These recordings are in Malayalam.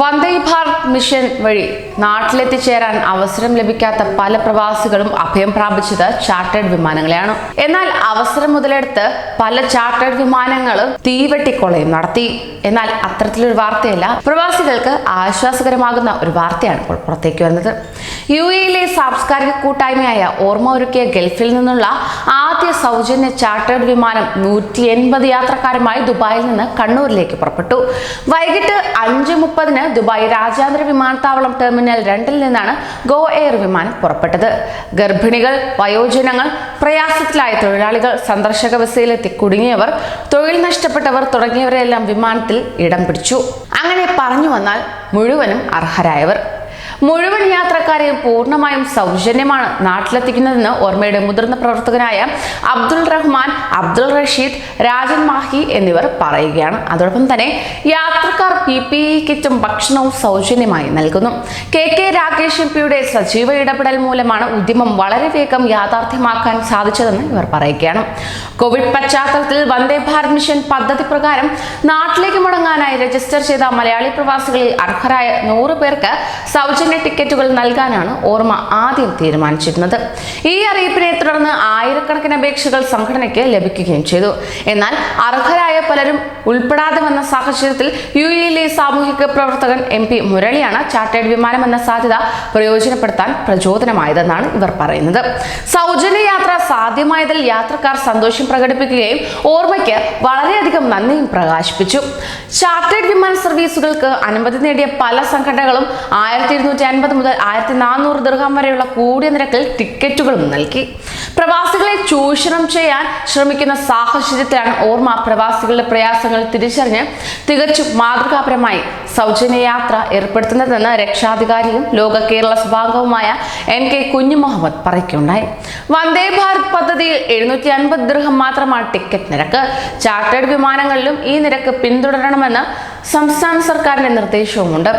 വന്ദേ ഭാരത് മിഷൻ വഴി നാട്ടിലെത്തിച്ചേരാൻ അവസരം ലഭിക്കാത്ത പല പ്രവാസികളും അഭയം പ്രാപിച്ചത് ചാർട്ടേഡ് വിമാനങ്ങളെയാണ്. എന്നാൽ അവസരം മുതലെടുത്ത് പല ചാർട്ടേഡ് വിമാനങ്ങളും തീവെട്ടിക്കൊളയും നടത്തി. എന്നാൽ അത്തരത്തിലൊരു വാർത്തയല്ല പ്രവാസികൾക്ക് ആശ്വാസകരമാകുന്ന ഒരു വാർത്തയാണ് ഇപ്പോൾ പുറത്തേക്ക് വരുന്നത്. യു എയിലെ സാംസ്കാരിക കൂട്ടായ്മയായ ഓർമ്മ ഒരുക്കിയ ഗൾഫിൽ നിന്നുള്ള ആദ്യ സൗജന്യ ചാർട്ടേഡ് വിമാനം നൂറ്റി എൺപത് യാത്രക്കാരുമായി ദുബായിൽ നിന്ന് കണ്ണൂരിലേക്ക് പുറപ്പെട്ടു. വൈകിട്ട് അഞ്ച് മുപ്പതിന് ദുബായ് രാജ്യാന്തര വിമാനത്താവളം ടെർമിനൽ രണ്ടിൽ നിന്നാണ് ഗോ എയർ വിമാനം പുറപ്പെട്ടത്. ഗർഭിണികൾ വയോജനങ്ങൾ പ്രയാസത്തിലായ തൊഴിലാളികൾ സന്ദർശക വിസയിലെത്തി കുടുങ്ങിയവർ തൊഴിൽ നഷ്ടപ്പെട്ടവർ തുടങ്ങിയവരെല്ലാം വിമാനത്തിൽ ഇടം പിടിച്ചു. അങ്ങനെ പറഞ്ഞു വന്നാൽ മുഴുവനും അർഹരായവർ. മുഴുവൻ യാത്രക്കാരെയും പൂർണമായും സൗജന്യമാണ് നാട്ടിലെത്തിക്കുന്നതെന്ന് ഓർമ്മയുടെ മുതിർന്ന പ്രവർത്തകനായ അബ്ദുൾ റഹ്മാൻ അബ്ദുൾ റഷീദ് രാജൻ മാഹി എന്നിവർ പറയുകയാണ്. അതോടൊപ്പം തന്നെ യാത്രക്കാർ പി പി ഇ കിറ്റും ഭക്ഷണവും സൗജന്യമായി നൽകുന്നു. കെ കെ രാകേഷ് എം പിയുടെ സജീവ ഇടപെടൽ മൂലമാണ് ഉദ്യമം വളരെ വേഗം യാഥാർത്ഥ്യമാക്കാൻ സാധിച്ചതെന്ന് ഇവർ പറയുകയാണ്. കോവിഡ് പശ്ചാത്തലത്തിൽ വന്ദേ ഭാരത് മിഷൻ പദ്ധതി പ്രകാരം നാട്ടിലേക്ക് മുടങ്ങാനായി രജിസ്റ്റർ ചെയ്ത മലയാളി പ്രവാസികളിൽ അർഹരായ നൂറ് പേർക്ക് സൗജന്യ ടിക്കറ്റുകൾ നൽകാനാണ് ഓർമ്മ ആദ്യം തീരുമാനിച്ചിരുന്നത്. ഈ അറിയിപ്പിനെ തുടർന്ന് ആയിരക്കണക്കിന് അപേക്ഷകൾ സംഘടനയ്ക്ക് ലഭിക്കുകയും ചെയ്തു. എന്നാൽ അർഹരായ പലരും ഉൾപ്പെടാതെ വന്ന സാഹചര്യത്തിൽ യു എയിലെ സാമൂഹിക പ്രവർത്തകൻ എം പി മുരളിയാണ് ചാർട്ടേഡ് വിമാനം എന്ന സാധ്യത പ്രയോജനപ്പെടുത്താൻ പ്രചോദനമായതെന്നാണ് ഇവർ പറയുന്നത്. സൗജന്യ യാത്ര സാധ്യമായതിൽ യാത്രക്കാർ സന്തോഷം പ്രകടിപ്പിക്കുകയും ഓർമ്മയ്ക്ക് വളരെയധികം നന്ദിയും പ്രകാശിപ്പിച്ചു. ചാർട്ടേഡ് വിമാന സർവീസുകൾക്ക് അനുമതി നേടിയ പല സംഘടനകളും ആയിരത്തി ഇരുന്നൂറ്റി അൻപത് മുതൽ ആയിരത്തി നാനൂറ് ദീർഘം വരെയുള്ള കൂടിയ നിരക്കിൽ ടിക്കറ്റുകളും നൽകി. പ്രവാസികളെ ചൂഷണം ചെയ്യാൻ ശ്രമിക്കുന്ന സാഹചര്യത്തിലാണ് ഓർമ്മ പ്രവാസികളുടെ പ്രയാസങ്ങൾ തിരിച്ചറിഞ്ഞ് തികച്ചും മാതൃകാപരമായി സൗജന്യ യാത്ര ഏർപ്പെടുത്തുന്നതെന്ന് രക്ഷാധികാരിയും ലോക കേരള സഭാംഗവുമായ എൻ കെ കുഞ്ഞു മുഹമ്മദ് പറയുകയുണ്ടായി. വന്ദേ ഭാരത് പദ്ധതിയിൽ എഴുന്നൂറ്റി അൻപത് ദീർഘം മാത്രമാണ് ടിക്കറ്റ് നിരക്ക്. ചാർട്ടേഡ് വിമാനങ്ങളിലും ഈ നിരക്ക് പിന്തുടരണമെന്ന് സംസ്ഥാന സർക്കാരിന്റെ നിർദ്ദേശവുമുണ്ട്.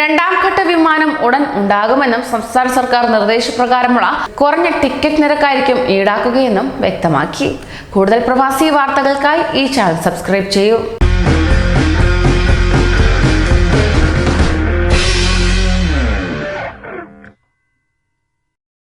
രണ്ടാം ഘട്ട വിമാനം ഉടൻ ഉണ്ടാകുമെന്നും സംസ്ഥാന സർക്കാർ നിർദ്ദേശപ്രകാരമുള്ള കുറഞ്ഞ ടിക്കറ്റ് നിരക്കായിരിക്കും ഈടാക്കുകയെന്നും വ്യക്തമാക്കി. കൂടുതൽ പ്രവാസി വാർത്തകൾക്കായി ഈ ചാനൽ സബ്സ്ക്രൈബ് ചെയ്യൂ.